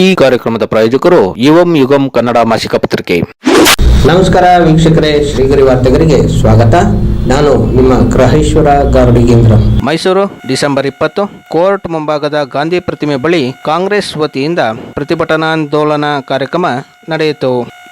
ಈ ಕಾರ್ಯಕ್ರಮದ ಪ್ರಾಯೋಜಕರು ಯುವಂ ಯುಗಂ ಕನ್ನಡ ಮಾಸಿಕ ಪತ್ರಿಕೆ. ನಮಸ್ಕಾರ ವೀಕ್ಷಕರೇ ಶ್ರೀಗರಿ ವಾರ್ತೆಗರಿಗೆ ಸ್ವಾಗತ. ನಾನು ನಿಮ್ಮ ಗ್ರಹೇಶ್ವರ ಗಾರ್ಡಿಗೇಂದ್ರ. ಮೈಸೂರು ಡಿಸೆಂಬರ್ ಇಪ್ಪತ್ತು ಕೋರ್ಟ್ ಮುಂಭಾಗದ ಗಾಂಧಿ ಪ್ರತಿಮೆ ಬಳಿ ಕಾಂಗ್ರೆಸ್ ವತಿಯಿಂದ ಪ್ರತಿಭಟನಾಂದೋಲನ ಕಾರ್ಯಕ್ರಮ ನಡೆಯಿತು.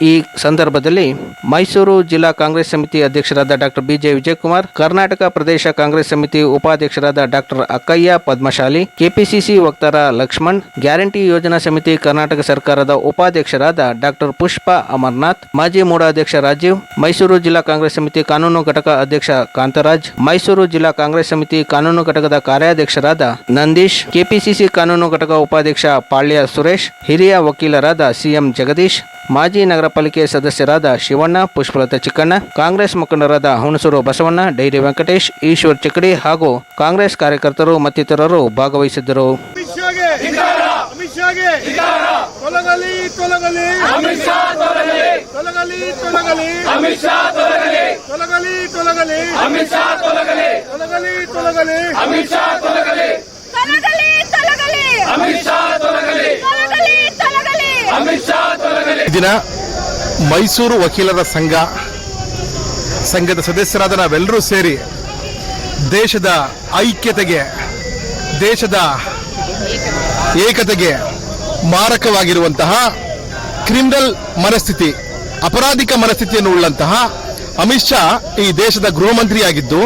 ಈ ಸಂದರ್ಭದಲ್ಲಿ ಮೈಸೂರು ಜಿಲ್ಲಾ ಕಾಂಗ್ರೆಸ್ ಸಮಿತಿ ಅಧ್ಯಕ್ಷರಾದ ಡಾಕ್ಟರ್ ಬಿಜೆ ವಿಜಯಕುಮಾರ್, ಕರ್ನಾಟಕ ಪ್ರದೇಶ ಕಾಂಗ್ರೆಸ್ ಸಮಿತಿ ಉಪಾಧ್ಯಕ್ಷರಾದ ಡಾಕ್ಟರ್ ಅಕ್ಕಯ್ಯ ಪದ್ಮಶಾಲಿ, ಕೆಪಿಸಿಸಿ ವಕ್ತಾರ ಲಕ್ಷ್ಮಣ್, ಗ್ಯಾರಂಟಿ ಯೋಜನಾ ಸಮಿತಿ ಕರ್ನಾಟಕ ಸರ್ಕಾರದ ಉಪಾಧ್ಯಕ್ಷರಾದ ಡಾಕ್ಟರ್ ಪುಷ್ಪ ಅಮರ್ನಾಥ್, ಮಾಜಿ ಮೂಡಾಧ್ಯಕ್ಷ ರಾಜೀವ್, ಮೈಸೂರು ಜಿಲ್ಲಾ ಕಾಂಗ್ರೆಸ್ ಸಮಿತಿ ಕಾನೂನು ಘಟಕ ಅಧ್ಯಕ್ಷ ಕಾಂತರಾಜ್, ಮೈಸೂರು ಜಿಲ್ಲಾ ಕಾಂಗ್ರೆಸ್ ಸಮಿತಿ ಕಾನೂನು ಘಟಕದ ಕಾರ್ಯಾಧ್ಯಕ್ಷರಾದ ನಂದೀಶ್, ಕೆಪಿಸಿಸಿ ಕಾನೂನು ಘಟಕ ಉಪಾಧ್ಯಕ್ಷ ಪಾಳ್ಯ ಸುರೇಶ್, ಹಿರಿಯ ವಕೀಲರಾದ ಸಿಎಂ ಜಗದೀಶ್ ಮಾಜಿ ನಗರ ಪಾಲಿಕೆ ಸದಸ್ಯರಾದ ಶಿವಣ್ಣ ಪುಷ್ಪಲತಾ ಚಿಕ್ಕಣ್ಣ ಕಾಂಗ್ರೆಸ್ ಮುಖಂಡರಾದ ಹುಣಸೂರು ಬಸವಣ್ಣ ಡೈರಿ ವೆಂಕಟೇಶ್ ಈಶ್ವರ್ ಚಿಕ್ಕಡಿ ಹಾಗೂ ಕಾಂಗ್ರೆಸ್ ಕಾರ್ಯಕರ್ತರು ಮತ್ತಿತರರು ಭಾಗವಹಿಸಿದ್ದರು. ಅಮಿತ್ ಶಾಗೆ ಅಮಿತ್ ಶಾ ತೊಲಗಲಿ ತೊಲಗಲಿ. ಅಮಿತ್ ಶಾ ತೊಲಗಲಿ ತೊಲಗಲಿ ಅಮಿತ್ ಶಾ ತೊಲಗಲಿ ತೊಲಗಲಿ ತೊಲಗಲಿ ಅಮಿತ್ ಶಾ ತೊಲಗಲಿ ತೊಲಗಲಿ ತೊಲಗಲಿ ಅಮಿತ್ ಶಾ ತೊಲಗಲಿ ತೊಲಗಲಿ ತೊಲಗಲಿ ಅಮಿತ್ ಶಾ ತೊಲಗಲಿ ತೊಲಗಲಿ ತೊಲಗಲಿ ಅಮಿತ್ ಶಾ ತೊಲಗಲಿ ಈ ದಿನ ಮೈಸೂರು ವಕೀಲರ ಸಂಘ, ಸಂಘದ ಸದಸ್ಯರಾದ ನಾವೆಲ್ಲರೂ ಸೇರಿ ದೇಶದ ಐಕ್ಯತೆಗೆ, ದೇಶದ ಏಕತೆಗೆ ಮಾರಕವಾಗಿರುವಂತಹ ಕ್ರಿಮಿನಲ್ ಮನಸ್ಥಿತಿ, ಅಪರಾಧಿಕ ಮನಸ್ಥಿತಿಯನ್ನು ಉಳ್ಳಂತಹ ಅಮಿತ್ ಶಾ ಈ ದೇಶದ ಗೃಹ ಮಂತ್ರಿಯಾಗಿದ್ದು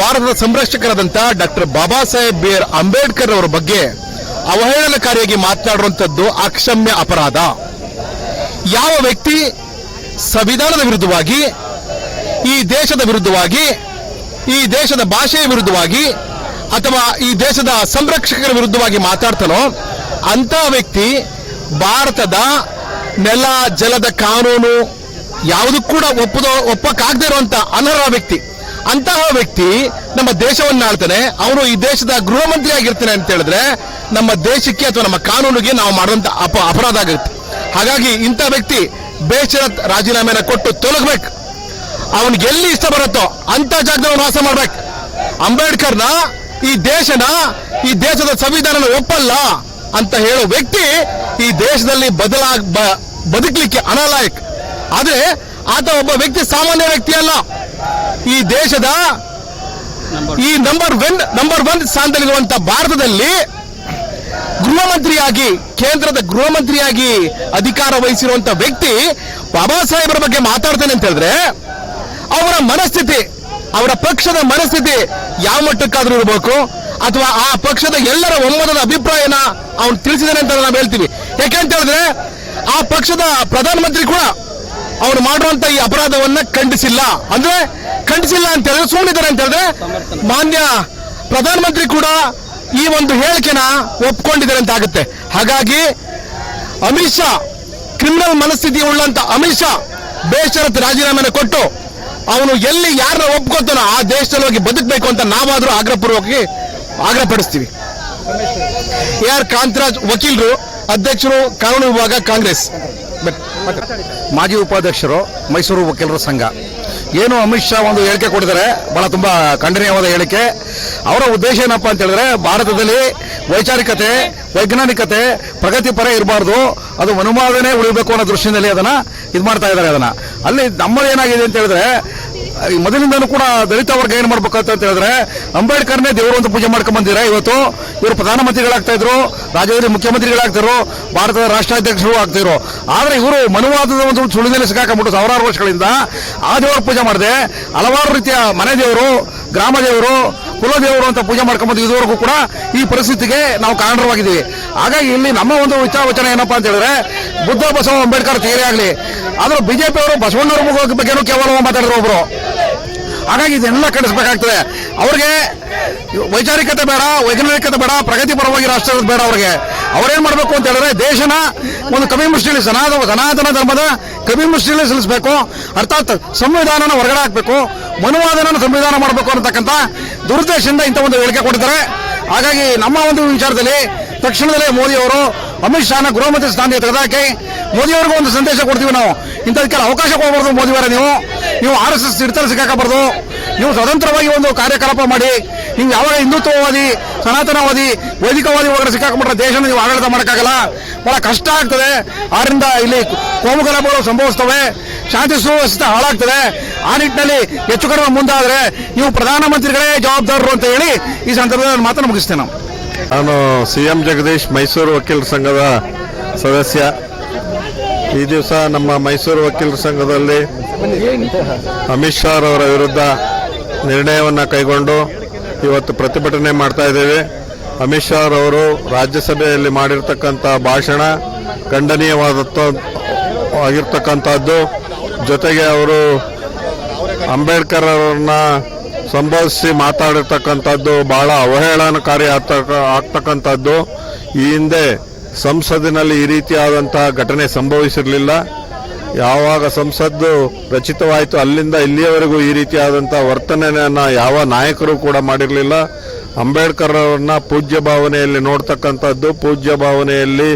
ಭಾರತದ ಸಂರಕ್ಷಕರಾದಂತಹ doctor Baba Saheb B R Ambedkar ಅವರ ಬಗ್ಗೆ ಅವಹೇಳನಕಾರಿಯಾಗಿ ಮಾತನಾಡುವಂಥದ್ದು ಅಕ್ಷಮ್ಯ ಅಪರಾಧ. ಯಾವ ವ್ಯಕ್ತಿ ಸಂವಿಧಾನದ ವಿರುದ್ಧವಾಗಿ, ಈ ದೇಶದ ವಿರುದ್ಧವಾಗಿ, ಈ ದೇಶದ ಭಾಷೆಯ ವಿರುದ್ಧವಾಗಿ, ಅಥವಾ ಈ ದೇಶದ ಸಂರಕ್ಷಕರ ವಿರುದ್ಧವಾಗಿ ಮಾತಾಡ್ತಾನೋ ಅಂತ ವ್ಯಕ್ತಿ ಭಾರತದ ನೆಲ, ಜಲದ ಕಾನೂನು ಯಾವುದು ಕೂಡ ಒಪ್ಪದ, ಒಪ್ಪಕ್ಕಾಗದೆ ಇರುವಂತ ಅನರ್ಹ ವ್ಯಕ್ತಿ. ಅಂತಹ ವ್ಯಕ್ತಿ ನಮ್ಮ ದೇಶವನ್ನು ಆಳ್ತಾನೆ ಅವನು ಈ ದೇಶದ ಗೃಹ ಮಂತ್ರಿ ಆಗಿರ್ತಾನೆ ಅಂತ ಹೇಳಿದ್ರೆ, ನಮ್ಮ ದೇಶಕ್ಕೆ ಅಥವಾ ನಮ್ಮ ಕಾನೂನಿಗೆ ನಾವು ಮಾಡುವಂತ ಅಪ ಅಪರಾಧ ಆಗುತ್ತೆ ಹಾಗಾಗಿ ಇಂಥ ವ್ಯಕ್ತಿ ಬೇಷರತ್ ರಾಜೀನಾಮೆನ ಕೊಟ್ಟು ತೊಲಗಬೇಕು. ಅವನಿಗೆ ಎಲ್ಲಿ ಇಷ್ಟ ಬರುತ್ತೋ ಅಂತ ಜಾಗದಲ್ಲಿ ವಾಸ ಮಾಡ್ಬೇಕು. ಅಂಬೇಡ್ಕರ್ನ ಈ ದೇಶನ, ಈ ದೇಶದ ಸಂವಿಧಾನನ ಒಪ್ಪಲ್ಲ ಅಂತ ಹೇಳೋ ವ್ಯಕ್ತಿ ಈ ದೇಶದಲ್ಲಿ ಬದಲಾಗ, ಬ- ಬದುಕಲಿಕ್ಕೆ ಅನಲಾಯಕ್. ಆದ್ರೆ ಆತ ಒಬ್ಬ ವ್ಯಕ್ತಿ ಸಾಮಾನ್ಯ ವ್ಯಕ್ತಿ ಅಲ್ಲ. ಈ ದೇಶದ ಈ ನಂಬರ್ ಒನ್ ನಂಬರ್ ಒನ್ ಸ್ಥಾನದಲ್ಲಿರುವಂತ ಭಾರತದಲ್ಲಿ ಗೃಹ ಮಂತ್ರಿಯಾಗಿ ಕೇಂದ್ರದ ಗೃಹ ಮಂತ್ರಿಯಾಗಿ ಅಧಿಕಾರ ವಹಿಸಿರುವಂತ ವ್ಯಕ್ತಿ ಬಾಬಾ ಸಾಹೇಬರ ಬಗ್ಗೆ ಮಾತಾಡ್ತೇನೆ ಅಂತ ಹೇಳಿದ್ರೆ, ಅವರ ಮನಸ್ಥಿತಿ, ಅವರ ಪಕ್ಷದ ಮನಸ್ಥಿತಿ ಯಾವ ಮಟ್ಟಕ್ಕಾದ್ರೂ ಇರಬೇಕು, ಅಥವಾ ಆ ಪಕ್ಷದ ಎಲ್ಲರ ಒಮ್ಮತದ ಅಭಿಪ್ರಾಯನ ಅವನು ತಿಳಿಸಿದಾನೆ ಅಂತ ನಾವು ಹೇಳ್ತೀವಿ. ಯಾಕೆಂತ ಹೇಳಿದ್ರೆ, ಆ ಪಕ್ಷದ ಪ್ರಧಾನಮಂತ್ರಿ ಕೂಡ ಅವನು ಮಾಡುವಂತ ಈ ಅಪರಾಧವನ್ನ ಖಂಡಿಸಿಲ್ಲ. ಅಂದ್ರೆ, ಖಂಡಿಸಿಲ್ಲ ಅಂತ ಹೇಳಿದ್ರೆ ಸುಮ್ಮನಿದ್ದಾರೆ ಅಂತ ಹೇಳಿದ್ರೆ, ಮಾನ್ಯ ಪ್ರಧಾನಮಂತ್ರಿ ಕೂಡ ಈ ಒಂದು ಹೇಳಿಕೆನ ಒಪ್ಕೊಂಡಿದ್ದಾರೆ ಅಂತ ಆಗುತ್ತೆ ಹಾಗಾಗಿ ಅಮಿತ್ ಶಾ ಕ್ರಿಮಿನಲ್ ಮನಸ್ಥಿತಿ ಉಳ್ಳಂತ ಅಮಿತ್ ಶಾ ಬೇಷರತ್ ರಾಜೀನಾಮೆನ ಕೊಟ್ಟು ಅವನು ಎಲ್ಲಿ ಯಾರನ್ನ ಒಪ್ಕೊತಾನೋ ಆ ದೇಶದಲ್ಲಿ ಹೋಗಿ ಬದುಕಬೇಕು ಅಂತ ನಾವಾದ್ರೂ ಆಗ್ರಹಪೂರ್ವಕವಾಗಿ ಆಗ್ರಹಪಡಿಸ್ತೀವಿ. ಎ ಆರ್ ಕಾಂತರಾಜ್ ವಕೀಲರು, ಅಧ್ಯಕ್ಷರು, ಕಾನೂನು ವಿಭಾಗ, ಕಾಂಗ್ರೆಸ್. ಮಾಜಿ ಉಪಾಧ್ಯಕ್ಷರು, ಮೈಸೂರು ವಕೀಲರ ಸಂಘ. ಏನು ಅಮಿತ್ ಶಾ ಒಂದು ಹೇಳಿಕೆ ಕೊಟ್ಟಿದ್ದಾರೆ, ಬಹಳ ತುಂಬಾ ಖಂಡನೀಯವಾದ ಹೇಳಿಕೆ. ಅವರ ಉದ್ದೇಶ ಏನಪ್ಪ ಅಂತ ಹೇಳಿದ್ರೆ, ಭಾರತದಲ್ಲಿ ವೈಚಾರಿಕತೆ, ವೈಜ್ಞಾನಿಕತೆ ಪ್ರಗತಿಪರ ಇರಬಾರ್ದು. ಅದು ಮನುವಾದನೆ ಉಳಿಬೇಕು ಅನ್ನೋ ದೃಷ್ಟಿಯಲ್ಲಿ ಅದನ್ನ ಇದು ಮಾಡ್ತಾ ಇದ್ದಾರೆ ಅದನ್ನ. ಅಲ್ಲಿ ನಮ್ಮಲ್ಲಿ ಏನಾಗಿದೆ ಅಂತ ಹೇಳಿದ್ರೆ ಮೊದಲಿಂದನೂ ಕೂಡ ದಲಿತ ವರ್ಗ ಏನ್ ಮಾಡ್ಬೇಕಂತ ಅಂತ ಹೇಳಿದ್ರೆ, ಅಂಬೇಡ್ಕರ್ನೇ ದೇವರು ಅಂತ ಪೂಜೆ ಮಾಡ್ಕೊಂಡ್ ಬಂದಿರ ಇವತ್ತು? ಇವರು ಪ್ರಧಾನಮಂತ್ರಿಗಳಾಗ್ತಾ ಇದ್ರು, ರಾಜ್ಯದಲ್ಲಿ ಮುಖ್ಯಮಂತ್ರಿಗಳಾಗ್ತಿದ್ರು, ಭಾರತದ ರಾಷ್ಟ್ರಾಧ್ಯಕ್ಷರು ಆಗ್ತಿದ್ರು. ಆದ್ರೆ ಇವರು ಮನುವಾದದ ಒಂದು ಸುಳಿನಲ್ಲಿ ಸಿಕ್ಕಾಕೊಂಡ್ಬಿಟ್ಟು ಸಾವಿರಾರು ವರ್ಷಗಳಿಂದ ಆ ದೇವರ ಪೂಜೆ ಮಾಡಿದೆ, ಹಲವಾರು ರೀತಿಯ ಮನೆ ದೇವರು, ಗ್ರಾಮ ದೇವರು ಕುಲದೇವರು ಅಂತ ಪೂಜೆ ಮಾಡ್ಕೊಂಬಂದು ಇದುವರೆಗೂ ಕೂಡ ಈ ಪರಿಸ್ಥಿತಿಗೆ ನಾವು ಕಾರಣವಾಗಿದ್ದೀವಿ ಹಾಗಾಗಿ ಇಲ್ಲಿ ನಮ್ಮ ಒಂದು ವಿಚಾರವಚನ ಏನಪ್ಪಾ ಅಂತ ಹೇಳಿದ್ರೆ, ಬುದ್ಧ ಬಸವ ಅಂಬೇಡ್ಕರ್ ಆಗಲಿ, ಆದ್ರೆ ಬಿಜೆಪಿ ಅವರು ಬಸವಣ್ಣವ್ರ ಬಗ್ಗೆ ಕೇವಲ ಮಾತಾಡಿದ್ರು ಒಬ್ರು. ಹಾಗಾಗಿ ಇದೆಲ್ಲ ಕಡಿಸ್ಬೇಕಾಗ್ತದೆ ಅವ್ರಿಗೆ ವೈಚಾರಿಕತೆ ಬೇಡ, ವೈಜ್ಞಾನಿಕತೆ ಬೇಡ ಪ್ರಗತಿಪರವಾಗಿ ರಾಷ್ಟ್ರ ಬೇಡ ಅವ್ರಿಗೆ. ಅವರೇನು ಮಾಡಬೇಕು ಅಂತ ಹೇಳಿದ್ರೆ ದೇಶನ ಒಂದು ಕವಿ ಮುಷ್ಟಿಲಿ ಸನಾತನ ಧರ್ಮದ ಕವಿ ಮುಷ್ಟಿಲಿ ಸಲ್ಲಿಸಬೇಕು. ಅರ್ಥಾತ್ ಸಂವಿಧಾನನ ಹೊರಗಡೆ ಹಾಕಬೇಕು. ಮನುವಾದನ ಸಂವಿಧಾನ ಮಾಡಬೇಕು ಅನ್ನತಕ್ಕಂಥ ದುರುದ್ದೇಶದಿಂದ ಇಂಥ ಒಂದು ಹೇಳಿಕೆ ಕೊಟ್ಟಿದ್ದಾರೆ. ಹಾಗಾಗಿ ನಮ್ಮ ಒಂದು ವಿಚಾರದಲ್ಲಿ ತಕ್ಷಣದಲ್ಲೇ ಮೋದಿ ಅವರು, ಅಮಿತ್ ಶಾನ ಗೃಹ ಮಂತ್ರಿ ಸ್ಥಾನಕ್ಕೆ ತೆಗೆದಾಕಿ ಮೋದಿ ಅವ್ರಿಗೂ ಒಂದು ಸಂದೇಶ ಕೊಡ್ತೀವಿ ನಾವು. ಇಂಥದಕ್ಕೆಲ್ಲ ಅವಕಾಶ ಕೊಡಬಾರ್ದು ಮೋದಿವರ ನೀವು. ನೀವು ಆರ್ ಎಸ್ ಎಸ್ ಹಿಡಿತಲ್ಲಿ ಸಿಕ್ಕಾಕಬಾರ್ದು. ನೀವು ಸ್ವತಂತ್ರವಾಗಿ ಒಂದು ಕಾರ್ಯಕಲಾಪ ಮಾಡಿ, ನೀವು ಯಾವಾಗ ಹಿಂದುತ್ವವಾದಿ, ಸನಾತನವಾದಿ, ವೈದಿಕವಾದಿ ಒಳಗಡೆ ಸಿಕ್ಕಾಕ್ಬಿಟ್ರೆ ದೇಶನ ನೀವು ಆಡಳಿತ ಮಾಡೋಕ್ಕಾಗಲ್ಲ. ಬಹಳ ಕಷ್ಟ ಆಗ್ತದೆ. ಆದ್ರಿಂದ ಇಲ್ಲಿ ಕೋಮುಗಲಭಗಳು ಸಂಭವಿಸ್ತವೆ. ಶಾಂತಿ ಸುವ್ಯವಸ್ಥೆ ಹಾಳಾಗ್ತದೆ. ಆ ನಿಟ್ಟಿನಲ್ಲಿ ಹೆಚ್ಚು ಕಡಿಮೆ ಮುಂದಾದರೆ ನೀವು ಪ್ರಧಾನಮಂತ್ರಿಗಳೇ ಜವಾಬ್ದಾರರು ಅಂತ ಹೇಳಿ ಈ ಸಂದರ್ಭದಲ್ಲಿ ನಾನು ಮಾತನ್ನು ಮುಗಿಸ್ತೇನೆ. ನಾನು ಸಿ ಎಂ ಜಗದೀಶ್ ಮೈಸೂರು ವಕೀಲರ ಸಂಘದ ಸದಸ್ಯ. ಈ ದಿವಸ ನಮ್ಮ ಮೈಸೂರು ವಕೀಲರ ಸಂಘದಲ್ಲಿ ಅಮಿತ್ ಶಾ ಅವರ ವಿರುದ್ಧ ನಿರ್ಣಯವನ್ನು ಕೈಗೊಂಡು ಇವತ್ತು ಪ್ರತಿಭಟನೆ ಮಾಡ್ತಾ ಇದ್ದೇವೆ. ಅಮಿತ್ ಶಾ ಅವರು ರಾಜ್ಯಸಭೆಯಲ್ಲಿ ಮಾಡಿರ್ತಕ್ಕಂಥ ಭಾಷಣ ಖಂಡನೀಯವಾದ ಆಗಿರ್ತಕ್ಕಂಥದ್ದು. ಜೊತೆಗೆ ಅವರು ಅಂಬೇಡ್ಕರ್ ಅವರನ್ನ ಸಂಬೋಧಿಸಿ ಮಾತಾಡಿರ್ತಕ್ಕಂಥದ್ದು ಬಹಳ ಅವಹೇಳನಕಾರಿ ಆಗ್ತಕ್ಕ ಆಗ್ತಕ್ಕಂಥದ್ದು. ಈ ಹಿಂದೆ ಸಂಸತ್ತಿನಲ್ಲಿ ಈ ರೀತಿಯಾದಂತಹ ಘಟನೆ ಸಂಭವಿಸಿರಲಿಲ್ಲ. ಯಾವಾಗ ಸಂಸತ್ತು ರಚಿತವಾಯಿತು ಅಲ್ಲಿಂದ ಇಲ್ಲಿಯವರೆಗೂ ಈ ರೀತಿಯಾದಂಥ ವರ್ತನೆಯನ್ನು ಯಾವ ನಾಯಕರು ಕೂಡ ಮಾಡಿರಲಿಲ್ಲ. ಅಂಬೇಡ್ಕರ್ ಅವರನ್ನ ಪೂಜ್ಯ ಭಾವನೆಯಲ್ಲಿ ನೋಡ್ತಕ್ಕಂಥದ್ದು, ಪೂಜ್ಯ ಭಾವನೆಯಲ್ಲಿ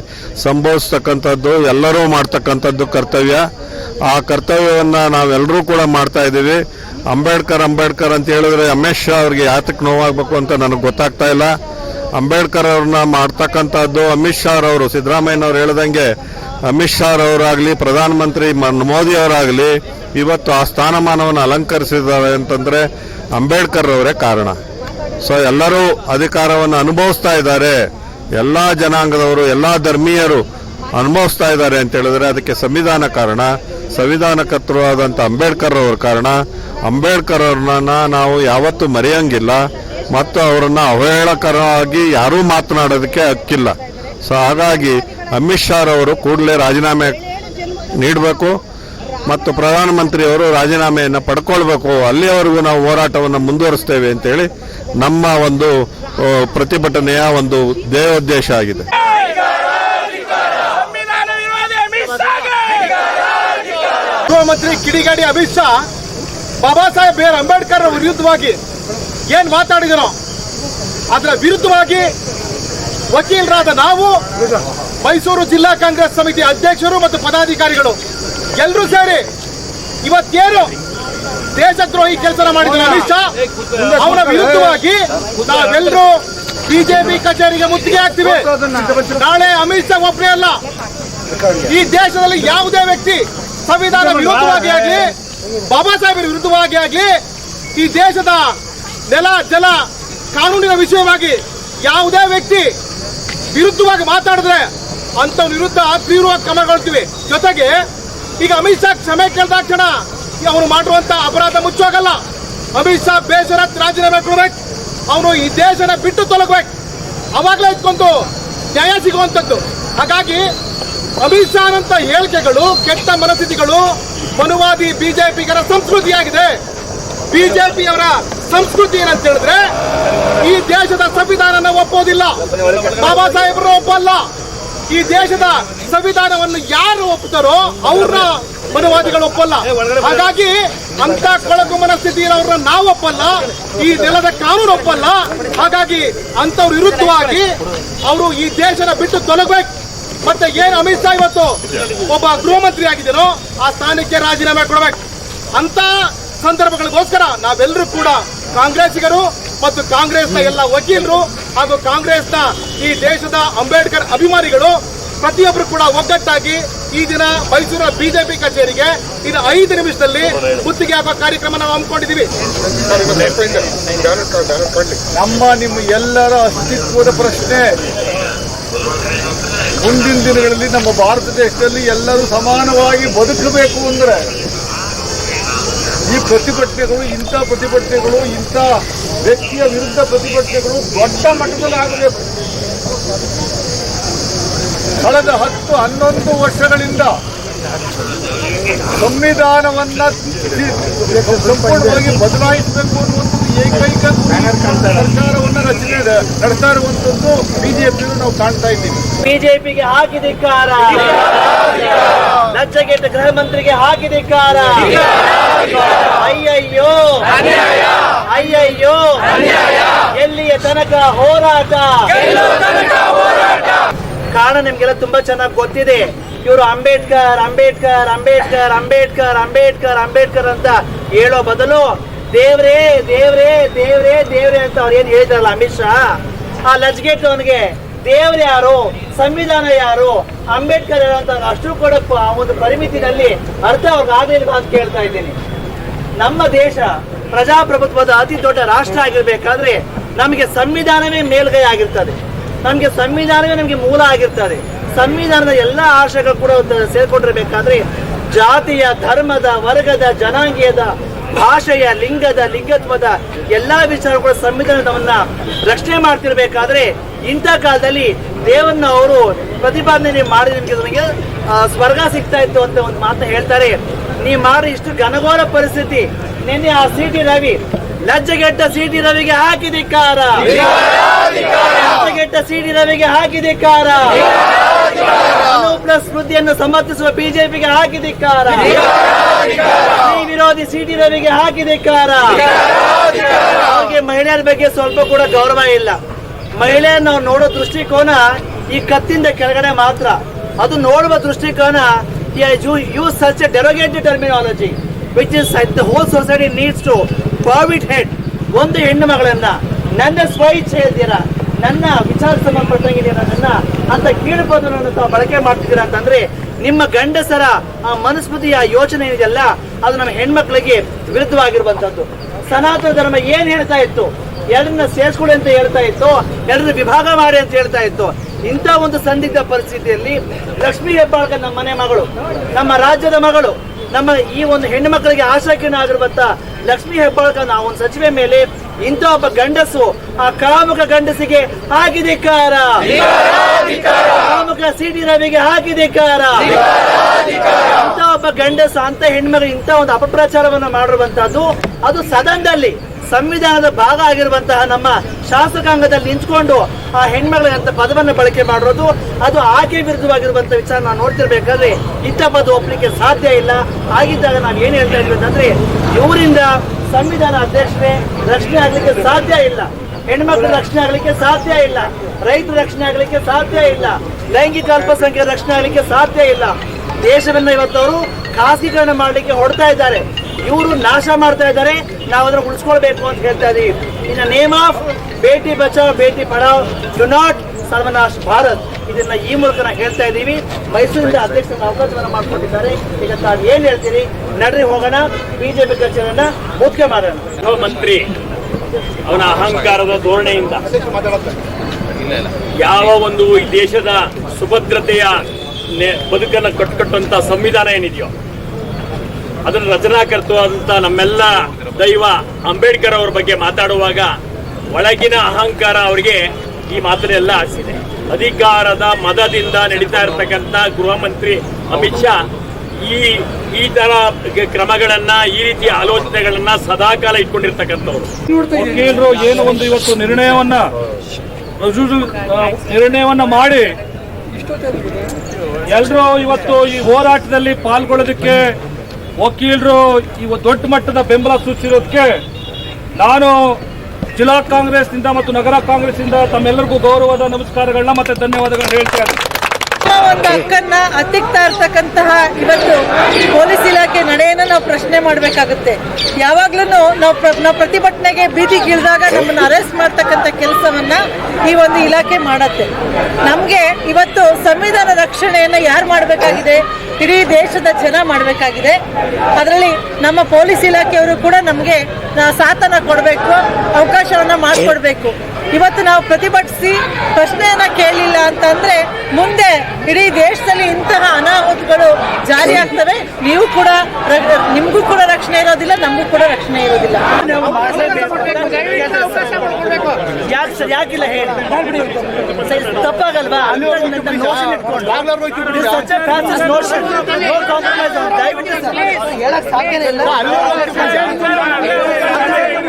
ಸಂಭವಿಸ್ತಕ್ಕಂಥದ್ದು, ಎಲ್ಲರೂ ಮಾಡ್ತಕ್ಕಂಥದ್ದು ಕರ್ತವ್ಯ. ಆ ಕರ್ತವ್ಯವನ್ನು ನಾವೆಲ್ಲರೂ ಕೂಡ ಮಾಡ್ತಾ ಇದ್ದೀವಿ. ಅಂಬೇಡ್ಕರ್ ಅಂಬೇಡ್ಕರ್ ಅಂತ ಹೇಳಿದ್ರೆ ಅಮಿತ್ ಶಾ ಅವರಿಗೆ ಯಾತಕ್ಕೆ ನೋವಾಗಬೇಕು ಅಂತ ನನಗೆ ಗೊತ್ತಾಗ್ತಾ ಇಲ್ಲ. ಅಂಬೇಡ್ಕರ್ ಅವ್ರನ್ನ ಮಾಡ್ತಕ್ಕಂಥದ್ದು ಅಮಿತ್ ಶಾ ಅವರು ಸಿದ್ದರಾಮಯ್ಯನವ್ರು ಹೇಳ್ದಂಗೆ ಅಮಿತ್ ಶಾ ಅವರಾಗಲಿ ಪ್ರಧಾನಮಂತ್ರಿ ಮೋದಿ ಅವರಾಗಲಿ ಇವತ್ತು ಆ ಸ್ಥಾನಮಾನವನ್ನು ಅಲಂಕರಿಸಿದ್ದಾರೆ ಅಂತಂದರೆ ಅಂಬೇಡ್ಕರ್ ಅವರೇ ಕಾರಣ. ಸೊ ಎಲ್ಲರೂ ಅಧಿಕಾರವನ್ನು ಅನುಭವಿಸ್ತಾ ಇದ್ದಾರೆ. ಎಲ್ಲ ಜನಾಂಗದವರು, ಎಲ್ಲ ಧರ್ಮೀಯರು ಅನುಭವಿಸ್ತಾ ಇದ್ದಾರೆ ಅಂತ ಹೇಳಿದ್ರೆ ಅದಕ್ಕೆ ಸಂವಿಧಾನ ಕಾರಣ. ಸಂವಿಧಾನ ಕರ್ತೃವಾದಂಥ ಅಂಬೇಡ್ಕರ್ ಅವರ ಕಾರಣ. ಅಂಬೇಡ್ಕರ್ ಅವ್ರನ್ನ ನಾವು ಯಾವತ್ತೂ ಮರೆಯಂಗಿಲ್ಲ. ಮತ್ತು ಅವರನ್ನ ಅವಹೇಳಕರವಾಗಿ ಯಾರೂ ಮಾತನಾಡೋದಕ್ಕೆ ಹಕ್ಕಿಲ್ಲ. ಸೊ, ಹಾಗಾಗಿ ಅಮಿತ್ ಶಾ ಅವರು ಕೂಡಲೇ ರಾಜೀನಾಮೆ ನೀಡಬೇಕು ಮತ್ತು ಪ್ರಧಾನಮಂತ್ರಿಯವರು ರಾಜೀನಾಮೆಯನ್ನು ಪಡ್ಕೊಳ್ಬೇಕು. ಅಲ್ಲಿಯವರೆಗೂ ನಾವು ಹೋರಾಟವನ್ನು ಮುಂದುವರಿಸ್ತೇವೆ ಅಂತೇಳಿ ನಮ್ಮ ಒಂದು ಪ್ರತಿಭಟನೆಯ ಒಂದು ಧ್ಯೇಯೋದ್ದೇಶ ಆಗಿದೆ. ಮುಖ್ಯಮಂತ್ರಿ ಕಿಡಿಗಾಡಿ ಅಮಿತ್ ಶಾ, ಬಾಬಾ ಸಾಹೇಬ್ ಅಂಬೇಡ್ಕರ್ ವಿರುದ್ಧವಾಗಿ ಏನ್ ಮಾತಾಡಿದರೋ ಅದರ ವಿರುದ್ಧವಾಗಿ ವಕೀಲರಾದ ನಾವು, ಮೈಸೂರು ಜಿಲ್ಲಾ ಕಾಂಗ್ರೆಸ್ ಸಮಿತಿ ಅಧ್ಯಕ್ಷರು ಮತ್ತು ಪದಾಧಿಕಾರಿಗಳು ಎಲ್ಲರೂ ಸೇರಿ ಇವತ್ತೇನು ದೇಶದ್ರೋಹಿ ಕೆಲಸ ಮಾಡಿದ ಅಮಿತ್ ಶಾ? ಅವನ ವಿರುದ್ಧವಾಗಿ ನಾವೆಲ್ಲರೂ ಬಿಜೆಪಿ ಕಚೇರಿಗೆ ಮುತ್ತಿಗೆ ಹಾಕ್ತಿವಿ. ನಾಳೆ ಅಮಿತ್ ಶಾ ಒಬ್ಬರೇ ಅಲ್ಲ. ಈ ದೇಶದಲ್ಲಿ ಯಾವುದೇ ವ್ಯಕ್ತಿ ಸಂವಿಧಾನ ವಿರುದ್ಧವಾಗಿ ಆಗಲಿ, ಬಾಬಾ ಸಾಹೇಬರ ವಿರುದ್ಧವಾಗಿ ಆಗಲಿ, ಈ ದೇಶದ ನೆಲ ಜಲ, ಕಾನೂನಿನ ವಿಷಯವಾಗಿ ಯಾವುದೇ ವ್ಯಕ್ತಿ ವಿರುದ್ಧವಾಗಿ ಮಾತಾಡಿದ್ರೆ ಅಂತ ವಿರುದ್ಧ ತೀವ್ರವಾಗಿ ಕ್ರಮಗೊಳ್ತೀವಿ ಜೊತೆಗೆ ಈಗ ಅಮಿತ್ ಶಾ ಕ್ಷಮೆ ಕೇಳಿದಾಕ್ಷಣ ಅವನು ಮಾಡಿರುವಂತ ಅಪರಾಧ ಮುಚ್ಚೋಗಲ್ಲ ಅಮಿತ್ ಶಾ ಬೇಸರತ್ ರಾಜೀನಾಮೆ ಕೊಡ್ಬೇಕು. ಅವನು ಈ ದೇಶನ ಬಿಟ್ಟು ತೊಲಗಬೇಕು. ಅವಾಗಲೇ ಇದ್ಕೊಂಡು ನ್ಯಾಯ ಸಿಗುವಂಥದ್ದು. ಹಾಗಾಗಿ ಅಮಿತ್ ಶಾ ಅಂತ ಹೇಳಿಕೆಗಳು, ಕೆಟ್ಟ ಮನಸ್ಥಿತಿಗಳು ಮನುವಾದಿ ಬಿಜೆಪಿಗರ ಸಂಸ್ಕೃತಿಯಾಗಿದೆ. ಬಿಜೆಪಿಯವರ ಸಂಸ್ಕೃತಿ ಏನಂತ ಹೇಳಿದ್ರೆ, ಈ ದೇಶದ ಸಂವಿಧಾನನ ಒಪ್ಪೋದಿಲ್ಲ. ಬಾಬಾ ಸಾಹೇಬರು ಒಪ್ಪಲ್ಲ. ಈ ದೇಶದ ಸಂವಿಧಾನವನ್ನು ಯಾರು ಒಪ್ಪುತ್ತಾರೋ ಅವ್ರನ್ನ ಮನವಾದಿಗಳು ಒಪ್ಪಲ್ಲ. ಹಾಗಾಗಿ ಅಂತ ಕೊಳಕು ಮನಸ್ಥಿತಿ ಅವ್ರನ್ನ ನಾವು ಒಪ್ಪಲ್ಲ. ಈ ನೆಲದ ಕಾನೂನು ಒಪ್ಪಲ್ಲ. ಹಾಗಾಗಿ ಅಂತವ್ರ ವಿರುದ್ಧವಾಗಿ ಅವರು ಈ ದೇಶನ ಬಿಟ್ಟು ತೊಲಗಬೇಕು. ಮತ್ತೆ ಏನು ಅಮಿತ್ ಶಾ ಇವತ್ತು ಒಬ್ಬ ಗೃಹ ಮಂತ್ರಿ ಆಗಿದ್ದೀನೋ, ಆ ಸ್ಥಾನಕ್ಕೆ ರಾಜೀನಾಮೆ ಕೊಡಬೇಕು. ಅಂತ ಸಂದರ್ಭಗಳಿಗೋಸ್ಕರ ನಾವೆಲ್ಲರೂ ಕೂಡ ಕಾಂಗ್ರೆಸ್ಸಿಗರು ಮತ್ತು ಕಾಂಗ್ರೆಸ್ನ ಎಲ್ಲ ವಕೀಲರು ಹಾಗೂ ಕಾಂಗ್ರೆಸ್ನ ಈ ದೇಶದ ಅಂಬೇಡ್ಕರ್ ಅಭಿಮಾನಿಗಳು ಪ್ರತಿಯೊಬ್ಬರು ಕೂಡ ಒಗ್ಗಟ್ಟಾಗಿ ಈ ದಿನ ಮೈಸೂರಿನ ಬಿಜೆಪಿ ಕಚೇರಿಗೆ ಇದು ಐದು ನಿಮಿಷದಲ್ಲಿ ಗುತ್ತಿಗೆ ಹಾಕುವ ಕಾರ್ಯಕ್ರಮ ನಾವು ಹಮ್ಮಿಕೊಂಡಿದ್ದೀವಿ. ನಮ್ಮ ನಿಮ್ಮ ಎಲ್ಲರ ಅಸ್ತಿತ್ವದ ಪ್ರಶ್ನೆ, ಮುಂದಿನ ದಿನಗಳಲ್ಲಿ ನಮ್ಮ ಭಾರತ ದೇಶದಲ್ಲಿ ಎಲ್ಲರೂ ಸಮಾನವಾಗಿ ಬದುಕಬೇಕು ಅಂದ್ರೆ ಈ ಪ್ರತಿಭಟನೆಗಳು, ಇಂಥ ಪ್ರತಿಭಟನೆಗಳು, ಇಂಥ ವ್ಯಕ್ತಿಯ ವಿರುದ್ಧ ಪ್ರತಿಭಟನೆಗಳು ದೊಡ್ಡ ಮಟ್ಟದಲ್ಲಿ ಆಗಬೇಕು. ಕಳೆದ ಹತ್ತು, ಹನ್ನೊಂದು ವರ್ಷಗಳಿಂದ ಸಂವಿಧಾನವನ್ನ ಸಂಪೂರ್ಣವಾಗಿ ಬದಲಾಯಿಸಬೇಕು ಅನ್ನುವಂಥದ್ದು ಏಕೈಕ ಸರ್ಕಾರವನ್ನ ರಚನೆ ನಡೆಸ್ತಾ ಇರುವಂತದ್ದು ಬಿಜೆಪಿ ನಾವು ಕಾಣ್ತಾ ಇದ್ದೀವಿ. ಬಿಜೆಪಿಗೆ ಹಾಕಿದಿಕ್ಕಾರ ನಚ್ಚಗೆಟ್ಟ ಗೃಹ ಮಂತ್ರಿಗೆ ಹಾಕಿದಿಕ್ಕಾರ ಅಯ್ಯಯ್ಯೋ. ಅಯ್ಯಯ್ಯೋ. ಎಲ್ಲಿಯ ತನಕ ಹೋರಾಟ? ಕಾರಣ ನಿಮ್ಗೆಲ್ಲ ತುಂಬಾ ಚೆನ್ನಾಗಿ ಗೊತ್ತಿದೆ. ಇವರು ಅಂಬೇಡ್ಕರ್ ಅಂಬೇಡ್ಕರ್ ಅಂಬೇಡ್ಕರ್ ಅಂಬೇಡ್ಕರ್ ಅಂಬೇಡ್ಕರ್ ಅಂಬೇಡ್ಕರ್ ಅಂತ ಹೇಳೋ ಬದಲು ದೇವ್ರೇ ದೇವ್ರೇ ದೇವ್ರೇ, ದೇವ್ರೆ ಅಂತ ಅವ್ರು ಏನ್ ಹೇಳಿದ್ರಲ್ಲ ಅಮಿತ್ ಶಾ? ಆ ಲಜ್ಗೆಟ್ ಅವನಿಗೆ, ದೇವ್ರ ಯಾರು, ಸಂವಿಧಾನ ಯಾರು, ಅಂಬೇಡ್ಕರ್ ಯಾರು ಅಂತ ಅಷ್ಟು ಕೂಡ ಒಂದು ಪರಿಮಿತಿನಲ್ಲಿ ಅರ್ಥ ಅವ್ರಿಗೆ ಆಗಲಿಲ್ಲ ಅಂತ ಕೇಳ್ತಾ ಇದ್ದೀನಿ. ನಮ್ಮ ದೇಶ ಪ್ರಜಾಪ್ರಭುತ್ವದ ಅತಿ ದೊಡ್ಡ ರಾಷ್ಟ್ರ ಆಗಿರ್ಬೇಕಾದ್ರೆ ನಮಗೆ ಸಂವಿಧಾನವೇ ಮೇಲ್ಗೈ ಆಗಿರ್ತದೆ. ನಮಗೆ ಸಂವಿಧಾನವೇ ನಮಗೆ ಮೂಲ ಆಗಿರ್ತದೆ. ಸಂವಿಧಾನದ ಎಲ್ಲ ಆಶಯಗಳು ಕೂಡ ಒಂದು ಸೇರ್ಕೊಂಡಿರ್ಬೇಕಾದ್ರೆ ಜಾತಿಯ ಧರ್ಮದ ವರ್ಗದ ಜನಾಂಗೀಯದ ಭಾಷೆಯ ಲಿಂಗದ ಲಿಂಗತ್ವದ ಎಲ್ಲಾ ವಿಚಾರ ಕೂಡ ಸಂವಿಧಾನವನ್ನ ರಕ್ಷಣೆ ಮಾಡ್ತಿರ್ಬೇಕಾದ್ರೆ ಇಂಥ ಕಾಲದಲ್ಲಿ ದೇವನ್ನ ಅವರು ಪ್ರತಿಪಾದನೆ ಮಾಡಿ ನಿಮಗೆ ನನಗೆ ಸ್ವರ್ಗ ಸಿಗ್ತಾ ಇತ್ತು ಅಂತ ಒಂದು ಮಾತು ಹೇಳ್ತಾರೆ. ನೀ ಮಾಡಿ ಇಷ್ಟು ಘನಘೋರ ಪರಿಸ್ಥಿತಿ. ನಿನ್ನೆ ಆ ಸಿ ಟಿ ರವಿ ಲಜ್ಜೆಗೆಟ್ಟ ಸಿ ಟಿ ರವಿಗೆ ಹಾಕಿದಿಕ್ಕಾರ ಲಜ್ಜೆಗೆಟ್ಟ ಸಿ ಟಿ ರವಿಗೆ ಹಾಕಿದಿಕ್ಕಾರ ಪ್ಲಸ್ ವೃದ್ಧಿಯನ್ನು ಸಮರ್ಥಿಸುವ ಬಿಜೆಪಿಗೆ ಹಾಕಿದಿಕ್ಕಾರ ಈ ವಿರೋಧಿ ಸಿ ಟಿ ರವಿಗೆ ಹಾಕಿದಿಕ್ಕಾರ ಅವ್ರಿಗೆ ಮಹಿಳೆಯರ ಬಗ್ಗೆ ಸ್ವಲ್ಪ ಕೂಡ ಗೌರವ ಇಲ್ಲ. ಮಹಿಳೆಯನ್ನು ನಾವು ನೋಡೋ ದೃಷ್ಟಿಕೋನ ಈ ಕತ್ತಿಂದ ಕೆಳಗಡೆ ಮಾತ್ರ. ಅದು ನೋಡುವ ದೃಷ್ಟಿಕೋನ use such a derogated terminology which is the whole society needs to covid head ಒಂದು ಹೆಣ್ಣು ಮಗಳನ್ನ ನನ್ನ ಸ್ವಇಚ್ಛೆ ಇದ್ದೀರಾ ನನ್ನ ವಿಚಾರ ಸಂಬಂಧಪಟ್ಟಂಗೆ ನನ್ನ ಅಂತ ಕೀಳು ತಾವು ಬಳಕೆ ಮಾಡ್ತಿದ್ದೀರಾ ಅಂತಂದ್ರೆ, ನಿಮ್ಮ ಗಂಡಸರ ಆ ಮನಸ್ಮೃತಿಯ ಯೋಚನೆ ಏನಿದೆಯಲ್ಲ ಅದು ನಮ್ಮ ಹೆಣ್ಮಕ್ಳಿಗೆ ವಿರುದ್ಧವಾಗಿರುವಂತದ್ದು ಸನಾತನ ಧರ್ಮ ಏನ್ ಹೇಳ್ತಾ ಇತ್ತು? ಎರಡನ್ನ ಸೇರಿಸ್ಕೊಳ್ಳಿ ಅಂತ ಹೇಳ್ತಾ ಇತ್ತು, ಎರಡನ್ನ ವಿಭಾಗ ಮಾಡಿ ಅಂತ ಹೇಳ್ತಾ ಇತ್ತು. ಇಂಥ ಒಂದು ಸಂದಿಗ್ಧ ಪರಿಸ್ಥಿತಿಯಲ್ಲಿ ಲಕ್ಷ್ಮೀ ಹೆಬ್ಬಾಳ್ಕರ್ ನಮ್ಮ ಮನೆ ಮಗಳು, ನಮ್ಮ ರಾಜ್ಯದ ಮಗಳು, ನಮ್ಮ ಈ ಒಂದು ಹೆಣ್ಣು ಮಕ್ಕಳಿಗೆ ಆಶಾಕಿನ ಆಗಿರುವಂತ ಲಕ್ಷ್ಮೀ ಹೆಬ್ಬಾಳ್ಕರ್ ನಾವು ಒಂದು ಸಚಿವೆ ಮೇಲೆ ಇಂಥ ಒಬ್ಬ ಗಂಡಸು ಆ ಕಾಮುಕ ಗಂಡಸಿಗೆ ಕಾರ. ಕಾಮುಕ ಸಿಡಿ ರವಿಗೆ ಹಾಕಿದಿಕ್ಕಾರ ಇಂಥ ಒಬ್ಬ ಗಂಡಸ ಅಂತ ಹೆಣ್ಮಗಳು ಇಂಥ ಒಂದು ಅಪಪ್ರಚಾರವನ್ನು ಮಾಡಿರುವಂತಹದ್ದು, ಅದು ಸದನದಲ್ಲಿ ಸಂವಿಧಾನದ ಭಾಗ ಆಗಿರುವಂತಹ ನಮ್ಮ ಶಾಸಕಾಂಗದಲ್ಲಿ ನಿಂತ್ಕೊಂಡು ಆ ಹೆಣ್ಮಗಳ ಅಂತ ಪದವನ್ನು ಬಳಕೆ ಮಾಡಿರೋದು, ಅದು ಆಕೆ ವಿರುದ್ಧವಾಗಿರುವಂತಹ ವಿಚಾರ ನಾವು ನೋಡ್ತಿರ್ಬೇಕಾದ್ರೆ ಇಂಥ ಪದ ಒಪ್ಪಲಿಕ್ಕೆ ಸಾಧ್ಯ ಇಲ್ಲ. ಆಗಿದ್ದಾಗ ನಾವು ಏನು ಹೇಳ್ತಾ ಇದ್ವಿ ಅಂತಂದ್ರೆ, ಇವರಿಂದ ಸಂವಿಧಾನ ಅಧ್ಯಕ್ಷರೇ ರಕ್ಷಣೆ ಆಗಲಿಕ್ಕೆ ಸಾಧ್ಯ ಇಲ್ಲ. ಹೆಣ್ಮಕ್ಳು ರಕ್ಷಣೆ ಆಗಲಿಕ್ಕೆ ಸಾಧ್ಯ ಇಲ್ಲ. ರೈತರ ರಕ್ಷಣೆ ಆಗಲಿಕ್ಕೆ ಸಾಧ್ಯ ಇಲ್ಲ. ಲೈಂಗಿಕ ಅಲ್ಪಸಂಖ್ಯಾತ ರಕ್ಷಣೆ ಆಗಲಿಕ್ಕೆ ಸಾಧ್ಯ ಇಲ್ಲ. ದೇಶವನ್ನು ಇವತ್ತು ಅವರು ಖಾಸಗೀಕರಣ ಮಾಡಲಿಕ್ಕೆ ಹೊಡ್ತಾ ಇದ್ದಾರೆ. ಇವರು ನಾಶ ಮಾಡ್ತಾ ಇದ್ದಾರೆ. ನಾವು ಅದನ್ನು ಉಳಿಸ್ಕೊಳ್ಬೇಕು ಅಂತ ಹೇಳ್ತಾ ಇದೀವಿ. ಇನ್ name of Beti Bachao, Beti Padhao do not sarvanash Bharat ಇದನ್ನ ಈ ಮೂಲಕ ನಾವು ಹೇಳ್ತಾ ಇದ್ದೀವಿ. ಮೈಸೂರಿಂದ ಅಧ್ಯಕ್ಷರನ್ನು ಅವಕಾಶವನ್ನು ಮಾಡಿಕೊಂಡಿದ್ದಾರೆ ಈಗ ತಾವು ಏನ್ ಹೇಳ್ತೀರಿ? ನಡ್ರಿ ಹೋಗೋಣ. ಬಿಜೆಪಿ ಕಚೇರಿಯನ್ನ ಮುಖ್ಯ ಮಾಡೋಣ ಮಂತ್ರಿ ಅವನ ಅಹಂಕಾರದ ಧೋರಣೆಯಿಂದ ಯಾವ ಒಂದು ಈ ದೇಶದ ಸುಭದ್ರತೆಯ ನೆ- ಬದುಕನ್ನು ಕಟ್ಕಟ್ಟುವಂತ ಸಂವಿಧಾನ ಏನಿದೆಯೋ ಅದನ್ನು ರಚನಾಕರ್ತವಾದಂತ ನಮ್ಮೆಲ್ಲ ದೈವ ಅಂಬೇಡ್ಕರ್ ಅವರ ಬಗ್ಗೆ ಮಾತಾಡುವಾಗ ಒಳಗಿನ ಅಹಂಕಾರ ಅವರಿಗೆ ಈ ಮಾತನ್ನೆಲ್ಲ ಆಡಿಸಿದೆ ಅಧಿಕಾರದ ಮದದಿಂದ ನಡೀತಾ ಇರತಕ್ಕಂಥ ಗೃಹ ಮಂತ್ರಿ ಅಮಿತ್ ಶಾ ಈ ಈ ತರ ಕ್ರಮಗಳನ್ನ ಈ ರೀತಿಯ ಆಲೋಚನೆಗಳನ್ನ ಸದಾಕಾಲ ಇಟ್ಕೊಂಡಿರ್ತಕ್ಕಂಥವ್ರು. ವಕೀಲರು ಏನು ಒಂದು ಇವತ್ತು ನಿರ್ಣಯವನ್ನ ನಿರ್ಣಯವನ್ನ ಮಾಡಿ ಎಲ್ಲರೂ ಇವತ್ತು ಈ ಹೋರಾಟದಲ್ಲಿ ಪಾಲ್ಗೊಳ್ಳೋದಕ್ಕೆ ವಕೀಲರು ಇವತ್ತು ದೊಡ್ಡ ಮಟ್ಟದ ಬೆಂಬಲ ಸೂಚಿಸಿರೋದಕ್ಕೆ ನಾನು ಜಿಲ್ಲಾ ಕಾಂಗ್ರೆಸ್ನಿಂದ ಮತ್ತು ನಗರ ಕಾಂಗ್ರೆಸ್ನಿಂದ ತಮ್ಮೆಲ್ಲರಿಗೂ ಗೌರವದ ನಮಸ್ಕಾರಗಳನ್ನ ಮತ್ತೆ ಧನ್ಯವಾದಗಳನ್ನ ಹೇಳ್ತೇನೆ. ಒಂದು ಹಕ್ಕನ್ನ ಇವತ್ತು ಪೊಲೀಸ್ ನಾವು ಪ್ರಶ್ನೆ ಮಾಡಬೇಕಾಗುತ್ತೆ. ಯಾವಾಗ್ಲೂ ನಾವು ನಾವು ಪ್ರತಿಭಟನೆಗೆ ಬೀದಿಗಿಳಿದಾಗ ನಮ್ಮನ್ನು ಅರೆಸ್ಟ್ ಮಾಡ್ತಕ್ಕಂಥ ಕೆಲಸವನ್ನು ಈ ಒಂದು ಇಲಾಖೆ ಮಾಡತ್ತೆ. ನಮಗೆ ಇವತ್ತು ಸಂವಿಧಾನ ರಕ್ಷಣೆಯನ್ನು ಯಾರು ಮಾಡಬೇಕಾಗಿದೆ? ಇಡೀ ದೇಶದ ಜನ ಮಾಡಬೇಕಾಗಿದೆ. ಅದರಲ್ಲಿ ನಮ್ಮ ಪೊಲೀಸ್ ಇಲಾಖೆಯವರು ಕೂಡ ನಮಗೆ ಸಾಥನ ಕೊಡಬೇಕು, ಅವಕಾಶವನ್ನು ಮಾಡಿಕೊಡ್ಬೇಕು. ಇವತ್ತು ನಾವು ಪ್ರತಿಭಟಿಸಿ ಪ್ರಶ್ನೆಯನ್ನ ಕೇಳಲಿಲ್ಲ ಅಂತಂದ್ರೆ ಮುಂದೆ ಇಡೀ ದೇಶದಲ್ಲಿ ಇಂತಹ ಅನಾಹುತಗಳು ಜಾರಿ ಆಗ್ತವೆ. ನೀವು ಕೂಡ ನಿಮಗೂ ನಿಮ್ಗೂ ಕೂಡ ರಕ್ಷಣೆ ಇರೋದಿಲ್ಲ ನಮಗೂ ಕೂಡ ರಕ್ಷಣೆ ಇರೋದಿಲ್ಲ. ಯಾಕಿಲ್ಲ ಹೇಳಿ? ತಪ್ಪಾಗಲ್ವಾ? ಅಂತ ನೋಷನ್ ಇಟ್ಕೊಂಡು. ಸಚ್ ನೋಷನ್ ನೋ ಕಾಂಪ್ರಮೈಸ್ ದಯವಿಟ್ಟು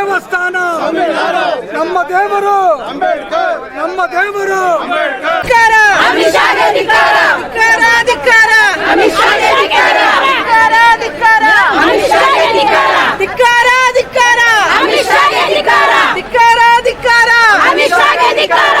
ದೇವಸ್ಥಾನ. ನಮ್ಮ ದೇವರು. ನಮ್ಮ ದೇವರು. ಧಿಕ್ಕಾರ ಧಿಕ್ಕಾರ ಧಿಕ್ಕಾರ